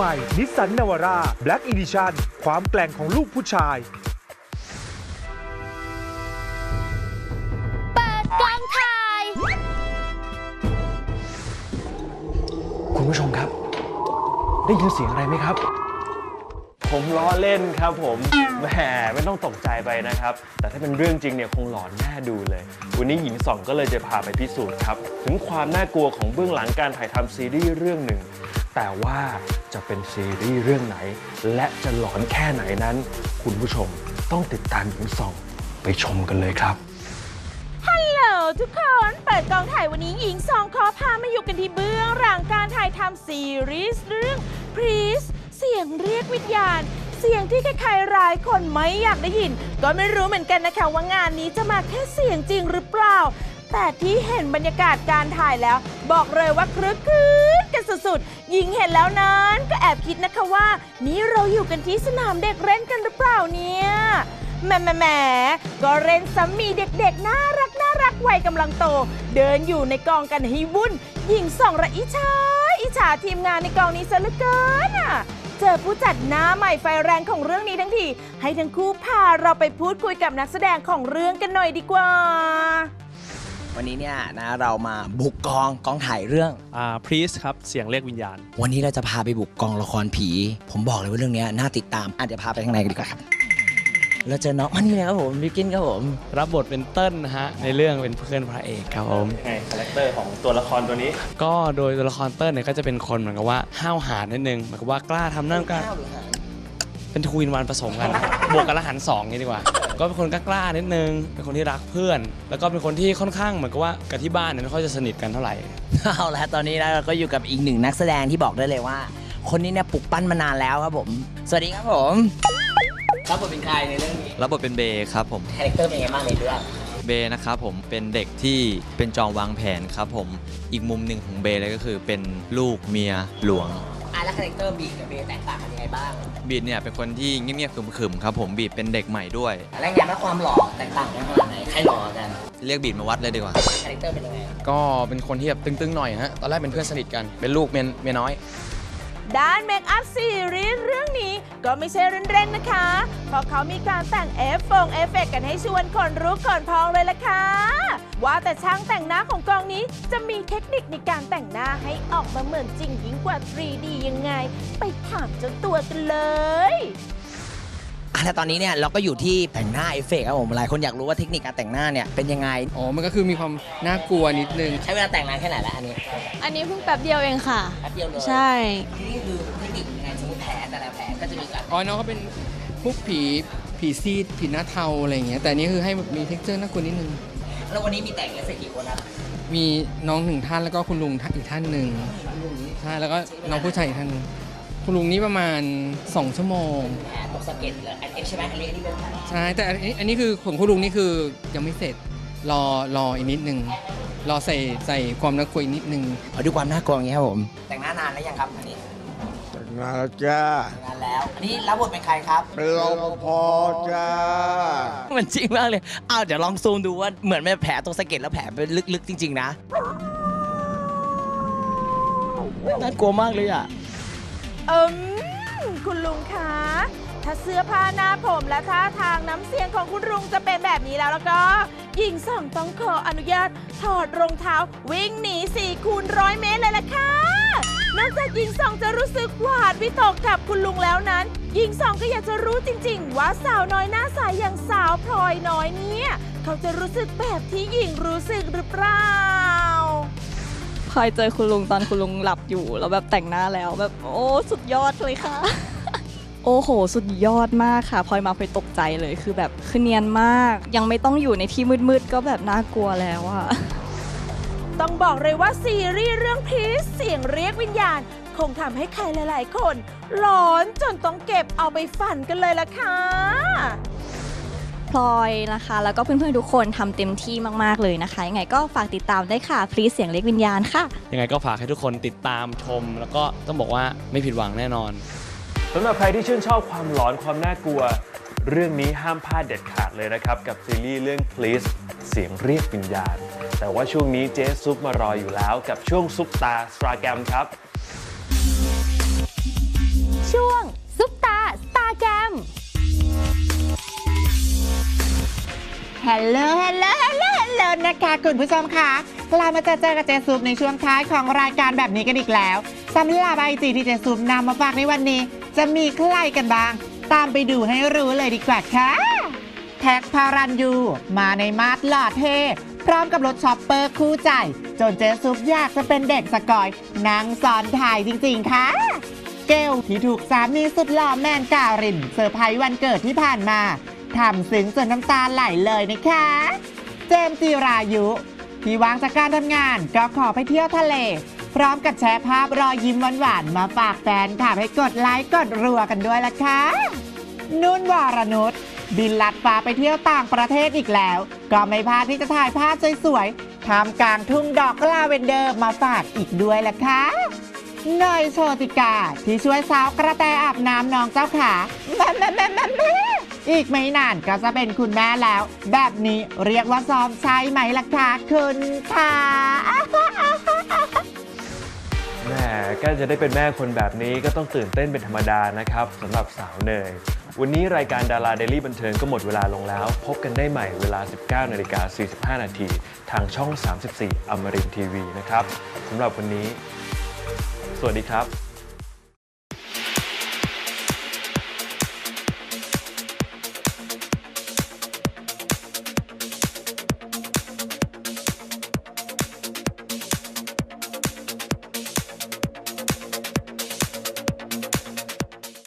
ใหม่นิสสันนาวาร่า Black Edition ความแกร่งของลูกผู้ชาย เปิดกองถ่าย คุณผู้ชมครับ ได้ยินเสียงอะไรไหมครับ ผมล้อเล่นครับผมแหมไม่ต้องตกใจไปนะครับ แต่ถ้าเป็นเรื่องจริงเนี่ยคงหลอนแน่ดูเลย วันนี้หญิงสองก็เลยจะพาไปพิสูจน์ครับ ถึงความน่ากลัวของเบื้องหลังการถ่ายทำซีรีส์เรื่องหนึ่ง แต่ว่าจะเป็นซีรีส์เรื่องไหน และจะหลอนแค่ไหนนั้น คุณผู้ชมต้องติดตามหญิงสองไปชมกันเลยครับ ฮัลโหลทุกคน เปิดกองถ่ายวันนี้หญิงสองขอพามาอยู่กันที่เบื้องหลังการถ่ายทำซีรีส์เรื่อง Please เสียงเรียกวิญญาณ เสียงที่ใครๆหลายคนไม่อยากได้ยิน ก็ไม่รู้เหมือนกันนะคะว่างานนี้จะมาแค่เสียงจริงหรือเปล่า แต่ที่เห็นบรรยากาศการถ่ายแล้ว บอกเลยว่าครึกครื้น สุดๆหญิงเห็นแล้วนั้นก็แอบคิดนะคะว่า นี่เราอยู่กันที่สนามเด็กเล่นกันหรือเปล่าเนี่ยแหมแหมแหมก็เรนซ้ำมีเด็กๆ น่ารักน่ารักวัยกำลังโต เดินอยู่ในกองกันให้วุ่น หญิงส่องระอิจฉาอิจฉาทีมงานในกองนี้ซะเหลือเกินอะเจอผู้จัดหน้าใหม่ไฟแรงของเรื่องนี้ทั้งที ให้ทั้งคู่พาเราไปพูดคุยกับนักแสดงของเรื่องกันหน่อยดีกว่า วันนี้เนี่ยนะเรามาบุกกองกองถ่ายเรื่อง อ่าพรีสครับ เสียงเรียกวิญญาณ วันนี้เราจะพาไปบุกกองละครผี ผมบอกเลยว่าเรื่องเนี้ยน่าติดตามอาจจะเดี๋ยวพาไปข้างในกันดีกว่าครับเราเจอน้องมันนี่เลยครับผมบิวกินครับผมรับบทเป็นเติ้ลนะฮะ ในเรื่องเป็นเพื่อนพระเอกครับผม ไงคาแรคเตอร์ของตัวละครตัวนี้ ก็โดยตัวละครเติ้ลเนี่ยก็จะเป็นคนเหมือนกับว่าห้าวหาญนิดนึงเหมือนกับว่ากล้าทำนั่นกล้า เป็นทวินวันผสมกัน บวกกันละหันสองนี่ดีกว่า ก็เป็นคนกล้าๆนิดนึง เป็นคนที่รักเพื่อน แล้วก็เป็นคนที่ค่อนข้างเหมือนกับว่ากับที่บ้านเนี่ยไม่ค่อยจะสนิทกันเท่าไหร่ เอาละตอนนี้นะเราก็อยู่กับอีกหนึ่งนักแสดงที่บอกได้เลยว่า คนนี้เนี่ยปลุกปั้นมานานแล้วครับผม สวัสดีครับผมรับบทเป็นใครในเรื่องนี้รับบทเป็นเบย์ครับผมคาแรคเตอร์เป็นยังไงบ้างในเรื่องเบย์นะครับผมเป็นเด็กที่เป็นจอมวางแผนครับผมอีกมุมหนึ่งของเบย์เลยก็คือเป็นลูกเมียหลวง อะแล้วคาแรคเตอร์บีกับเบย์แตกต่างกันยังไงบ้างบีดเนี่ยเป็นคนที่เงียบๆขรึมๆครับผมบีดเป็นเด็กใหม่ด้วยแล้วงานและความหล่อแตกต่างกันขนาดไหนใครหล่อกันเรียกบีดมาวัดเลยดีกว่า คาแรคเตอร์เป็นยังไงก็เป็นคนที่แบบตึงๆหน่อยฮะตอนแรกเป็นเพื่อนสนิทกันเป็นลูกเมียเมียน้อย ด้านเมคอัพซีรีส์เรื่องนี้ก็ไม่ใช่เร่นๆนะคะ เพราะเขามีการแต่งเอฟฟงเอฟเฟกต์กันให้ชวนคนรู้ก่อนพองเลยล่ะค่ะ ว่าแต่ช่างแต่งหน้าของกองนี้จะมีเทคนิคในการแต่งหน้าให้ออกมาเหมือนจริงยิ่งกว่า 3D ยังไง ไปถามเจ้าตัวกันเลย อะแล้วตอนนี้เนี่ยเราก็อยู่ที่แต่งหน้าเอฟเฟกต์ครับผมหลายคนอยากรู้ว่าเทคนิคการแต่งหน้าเนี่ยเป็นยังไง อ๋อ มันก็คือมีความน่ากลัวนิดนึง ใช้เวลาแต่งนานแค่ไหนแล้วอันนี้อันนี้เพิ่งแป๊บเดียวเองค่ะ แป๊บเดียวเลยใช่ นี่คือเทคนิคยังไงสมมติแผลแต่ละแผลก็จะมีการอ๋อ น้องเขาเป็นพวกผี ผีซีด ผีหน้าเทาอะไรอย่างเงี้ย แต่อันนี้คือให้มีเท็กเจอร์น่ากลัวนิดนึง แล้ววันนี้มีแต่งเอฟเฟกต์กี่คนครับมีน้องหนึ่งท่านแล้วก็คุณลุงท่านอีกท่านหนึ่ง ใช่ แล้วก็น้องผู้ชายอีกท่านหนึ่ง คุณลุงนี่ประมาณ 2 ชั่วโมงแผลตกสะเก็ดเหรออันนี้ใช่ไหมอันนี้อันนี้เป็นแผลใช่ แต่อันนี้อันนี้คือของคุณลุงนี่คือยังไม่เสร็จรอรออีกนิดนึง รอใส่ใส่ความน่ากลัวอีกนิดนึง เอาดูความน่ากลัวอย่างเงี้ยครับผม แต่งหน้านานแล้วยังครับอันนี้มาแล้วจ้า แต่งนานแล้ว อันนี้รับบทเป็นใครครับ เป็นรปภจ้า มันจริงมากเลยอ้าวเดี๋ยวลองซูมดูว่าเหมือนเป็นแผลตรงสะเก็ดแล้วแผลเป็นลึกๆ จริง ๆ นะ น่ากลัวมากเลยอะ เอิมคุณลุงคะ ถ้าเสื้อผ้าหน้าผมและท่าทางน้ำเสียงของคุณลุงจะเป็นแบบนี้แล้วแล้วก็ หญิงส่องต้องขออนุญาตถอดรองเท้า วิ่งหนี4คูณร้อยเมตรเลยล่ะค่ะนอกจากหญิงส่องจะรู้สึกหวาดวิตกกับคุณลุงแล้วนั้น หญิงส่องก็อยากจะรู้จริง ๆ ว่าสาวน้อยหน้าใสยอย่างสาวพลอยน้อยเนี่ย เขาจะรู้สึกแบบที่หญิงรู้สึกหรือเปล่า พลอยเจอคุณลุงตอนคุณลุงหลับอยู่แล้วแบบแต่งหน้าแล้วแบบโอ้สุดยอดเลยค่ะ โอ้โห สุดยอดมากค่ะพลอยมาพลอยตกใจเลยคือแบบคือเนียนมาก ยังไม่ต้องอยู่ในที่มืดๆก็แบบน่ากลัวแล้วอะต้องบอกเลยว่าซีรีส์เรื่องพีซเสียงเรียกวิญญาณ คงทำให้ใครหลาย ๆ คนหลอนจนต้องเก็บเอาไปฝันกันเลยล่ะค่ะ พลอยนะคะ แล้วก็เพื่อนๆทุกคนทำเต็มที่มากๆเลยนะคะ ยังไงก็ฝากติดตามได้วยค่ะ พลีเสียงเรียกวิญญาณค่ะ ยังไงก็ฝากให้ทุกคนติดตามชม แล้วก็ต้องบอกว่าไม่ผิดหวังแน่นอน สำหรับใครที่ชื่นชอบความหลอนความน่ากลัว เรื่องนี้ห้ามพลาดเด็ดขาดเลยนะครับ กับซีรีส์เรื่อง Please เสียงเรียกวิญญาณ แต่ว่าช่วงนี้เจ๊ซุปมารออยู่แล้ว กับช่วงซุปตาสตราแกรมครับ ช่วงซุปตาสตาร์แกรม ฮัลโหล ฮัลโหล ฮัลโหลฮัลโหลนะคะ คุณผู้ชมค่ะเรามาเจอเจอกับเจซุปในช่วงท้ายของรายการแบบนี้กันอีกแล้วสำหรับไอจีที่เจซุปนำมาฝากในวันนี้ จะมีใครกันบ้าง ตามไปดูให้รู้เลยดีกว่าค่ะ แท็กพารันยู มาในมาดหล่อเท่พร้อมกับรถช็อปเปอร์คู่ใจ จนเจซุปอยากจะเป็นเด็กสกอยนั่งซ้อนถ่ายจริงๆค่ะ เกลที่ถูกสามีสุดหล่อแมนการินเซอร์ไพรส์วันเกิดที่ผ่านมา ทำซึ้งจนน้ำตาไหลเลยนะคะ เจมส์จีรายุ ที่วางจากการทำงานก็ขอไปเที่ยวทะเล พร้อมกับแชร์ภาพรอยยิ้มหวานๆมาฝากแฟนค่ะให้กดไลค์กดรัวกันด้วยละค่ะนุ่นวารนุชบินลัดฟ้าไปเที่ยวต่างประเทศอีกแล้ว ก็ไม่พลาดที่จะถ่ายภาพสวยๆทำกลางทุ่งดอกลาเวนเดอร์มาฝากอีกด้วยละค่ะเนยโชติกาที่ช่วยสาวกระแตอาบน้ำน้องเจ้าขาแม่แม่แม่แม่ อีกไม่นานก็จะเป็นคุณแม่แล้ว แบบนี้เรียกว่าซ้อมใช่ไหมล่ะคะคุณค่ะแหมก็จะได้เป็นแม่คนแบบนี้ก็ต้องตื่นเต้นเป็นธรรมดานะครับสำหรับสาวเนย วันนี้รายการดาราเดลี่บันเทิงก็หมดเวลาลงแล้ว พบกันได้ใหม่เวลา 19นาฬิกา45 นาที ทางช่อง 34อมรินทีวีนะครับสำหรับวันนี้ สวัสดีครับ